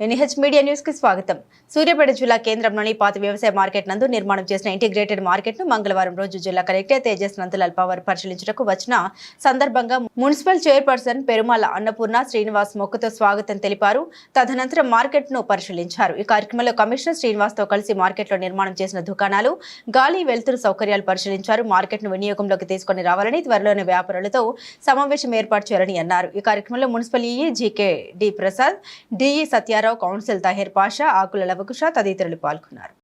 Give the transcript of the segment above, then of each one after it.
NH media న్యూస్కి స్వాగతం. సూర్యాపేట జిల్లా కేంద్రంలోని పాత వ్యవసాయ మార్కెట్ నందు నిర్మాణం చేసిన ఇంటిగ్రేటెడ్ మార్కెట్ను మంగళవారం రోజు జిల్లా కలెక్టర్ తేజస్ నందలాల్ పవర్ పరిశీలించడానికి వచ్చిన సందర్భంగా మున్సిపల్ చైర్పర్సన్ పెరుమాల అన్నపూర్ణ శ్రీనివాస్ మొక్కుతో స్వాగతం తెలిపారు. తదనంతరం మార్కెట్ను పరిశీలించారు. ఈ కార్యక్రమంలో కమిషనర్ శ్రీనివాస్తో కలిసి మార్కెట్లో నిర్మాణం చేసిన దుకాణాలు గాలి వెలుతురు సౌకర్యాలు పరిశీలించారు. మార్కెట్ను వినియోగంలోకి తీసుకొని రావాలని త్వరలోనే వ్యాపారులతో సమావేశం ఏర్పాటు చేయాలని అన్నారు. ఈ కార్యక్రమంలో municipal EE GK D Prasad DE Satyarao council Tahir Pasha Akula Lavakusha తదితరులు పాల్గొన్నారు.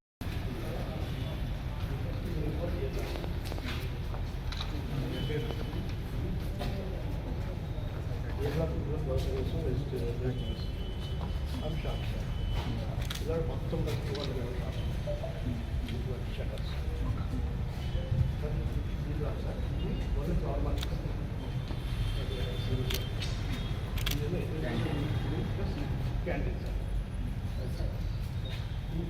మొత్తం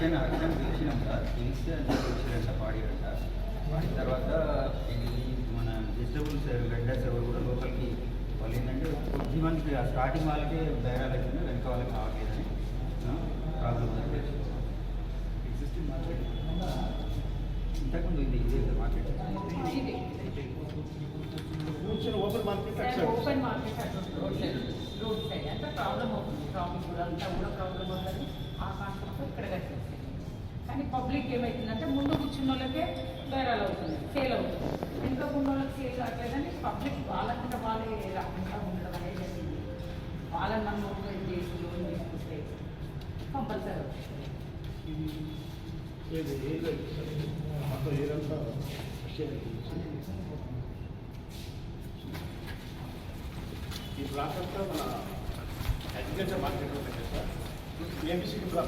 అర్చన అర్చన పిలిచినాం సార్. పిలిస్తే అది పిలిచిరంట పాడిరంట పాడిన తర్వాత ఇది మన వెజిటబుల్స్ వెండర్స్ ఎవరు కూడా లోపలికి వాళ్ళు ఏంటంటే కొద్ది మందికి ఆ స్టార్టింగ్ వాళ్ళకే బేరాలు అవుతుంది వెనక వాళ్ళకి కావట్లేదని ప్రాబ్లం ఎగ్జిస్టింగ్ మార్కెట్ ఇంతకుముందు ఇది ఇదే మార్కెట్ కూర్చొని open market open market road side. Road side. అంతా ప్రాబ్లం అవుతుంది? ట్రాఫిక్ కూడా అంతా కూడా ప్రాబ్లం అవుతుంది. ఆ కాన్సెప్ట్ ఇక్కడ కట్టేసి. కానీ పబ్లిక్ ఏమవుతుందంటే ముందు కూర్చున్న వాళ్ళకే బేరాలు అవుతుంది సేల్ అవుతుంది. ఇంకా ఉన్న వాళ్ళకి సేల్ కావట్లేదని పబ్లిక్ వాళ్ళకంటే వాళ్ళే రాకుండా ఉండడం అనేది జరిగింది. వాళ్ళని మనం మోటివేట్ చేసి లోన్ తీసుకుంటే కంపల్సరీ అవుతుంది. ఈ బ్లాక్ అంతా మన అగ్రికల్చర్ మార్కెట్ ఉంటుంది సార్. MBC 그거